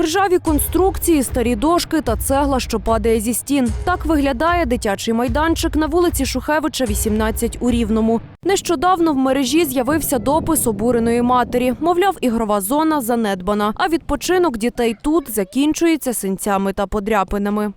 Ржаві конструкції, старі дошки та цегла, що падає зі стін. Так виглядає дитячий майданчик на вулиці Шухевича, 18 у Рівному. Нещодавно в мережі з'явився допис обуреної матері. Мовляв, ігрова зона занедбана, а відпочинок дітей тут закінчується синцями та подряпинами.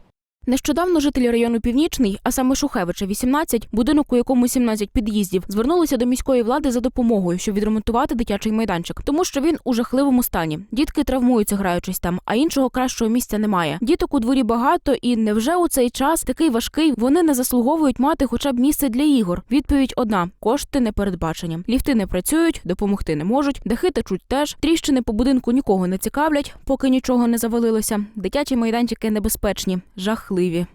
Нещодавно жителі району Північний, а саме Шухевича, 18, будинок, у якому 17 під'їздів, звернулися до міської влади за допомогою, щоб відремонтувати дитячий майданчик, тому що він у жахливому стані. Дітки травмуються, граючись там, а іншого кращого місця немає. Діток у дворі багато, і невже у цей час такий важкий вони не заслуговують мати хоча б місце для ігор? Відповідь одна: кошти не передбачені. Ліфти не працюють, допомогти не можуть, дахи течуть теж. Тріщини по будинку нікого не цікавлять, поки нічого не завалилося. Дитячі майданчики небезпечні, жахливі.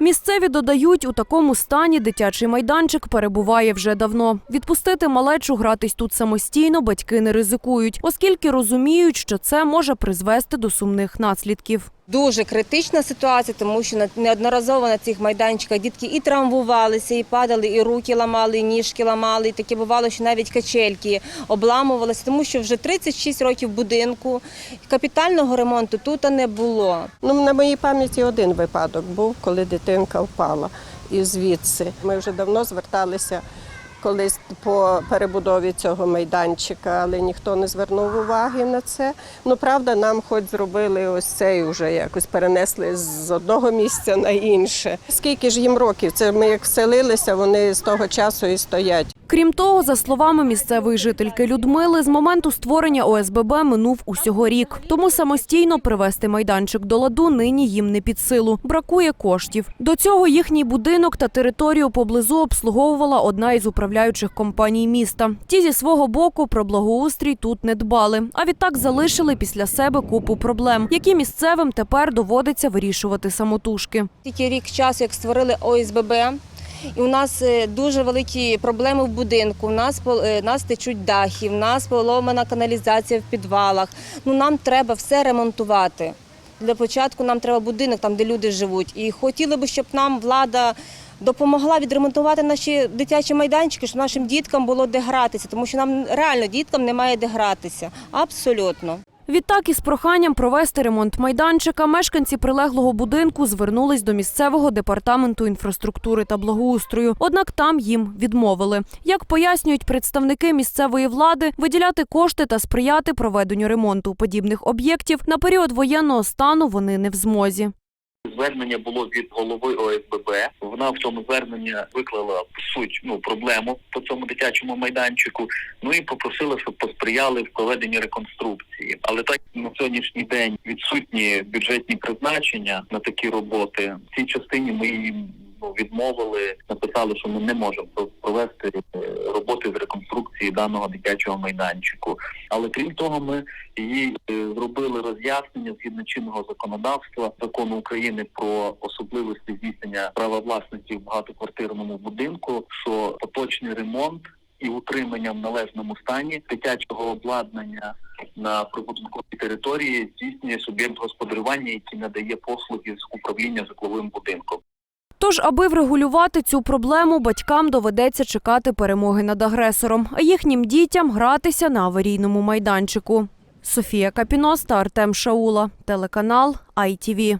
Місцеві додають, у такому стані дитячий майданчик перебуває вже давно. Відпустити малечу гратись тут самостійно батьки не ризикують, оскільки розуміють, що це може призвести до сумних наслідків. Дуже критична ситуація, тому що неодноразово на цих майданчиках дітки і травмувалися, і падали, і руки ламали, і ніжки ламали. І таке бувало, що навіть качельки обламувалися, тому що вже 36 років будинку капітального ремонту тут не було. Ну, на моїй пам'яті один випадок був, коли дитинка впала і звідси. Ми вже давно зверталися колись по перебудові цього майданчика, але ніхто не звернув уваги на це. Ну, правда, нам хоч зробили ось цей вже якось перенесли з одного місця на інше. Скільки ж їм років? Це ми як вселилися, вони з того часу і стоять. Крім того, за словами місцевої жительки Людмили, з моменту створення ОСББ минув усього рік. Тому самостійно привести майданчик до ладу нині їм не під силу. Бракує коштів. До цього їхній будинок та територію поблизу обслуговувала одна із управляючих компаній міста. Ті зі свого боку про благоустрій тут не дбали, а відтак залишили після себе купу проблем, які місцевим тепер доводиться вирішувати самотужки. Тільки рік часу, як створили ОСББ, і у нас е, дуже великі проблеми в будинку. У нас е, нас течуть дахи, в нас поломана каналізація в підвалах. Ну нам треба все ремонтувати. Для початку нам треба будинок, там де люди живуть. І хотіли б, щоб нам влада. Допомогла відремонтувати наші дитячі майданчики, щоб нашим діткам було де гратися, тому що нам реально діткам немає де гратися. Абсолютно. Відтак із проханням провести ремонт майданчика мешканці прилеглого будинку звернулись до місцевого департаменту інфраструктури та благоустрою. Однак там їм відмовили. Як пояснюють представники місцевої влади, виділяти кошти та сприяти проведенню ремонту подібних об'єктів на період воєнного стану вони не в змозі. Звернення було від голови ОСББ. Вона в цьому зверненні виклала суть ну проблему по цьому дитячому майданчику. Ну і попросила, щоб посприяли в проведенні реконструкції. Але так на сьогоднішній день відсутні бюджетні призначення на такі роботи. В цій частині ми їм ну, відмовили, написали, що ми не можемо провести е, роботи з реконструкції даного дитячого майданчику. Але крім того, ми їй е, зробили роз'яснення згідно чинного законодавства закону України про особливості здійснення права власності в багатоквартирному будинку, що поточний ремонт і утримання в належному стані дитячого обладнання на прибудинковій території здійснює суб'єкт господарювання, який надає послуги з управління житловим будинком. Тож, аби врегулювати цю проблему, батькам доведеться чекати перемоги над агресором, а їхнім дітям гратися на аварійному майданчику. Софія Капіноста, Артем Шаула, телеканал ITV.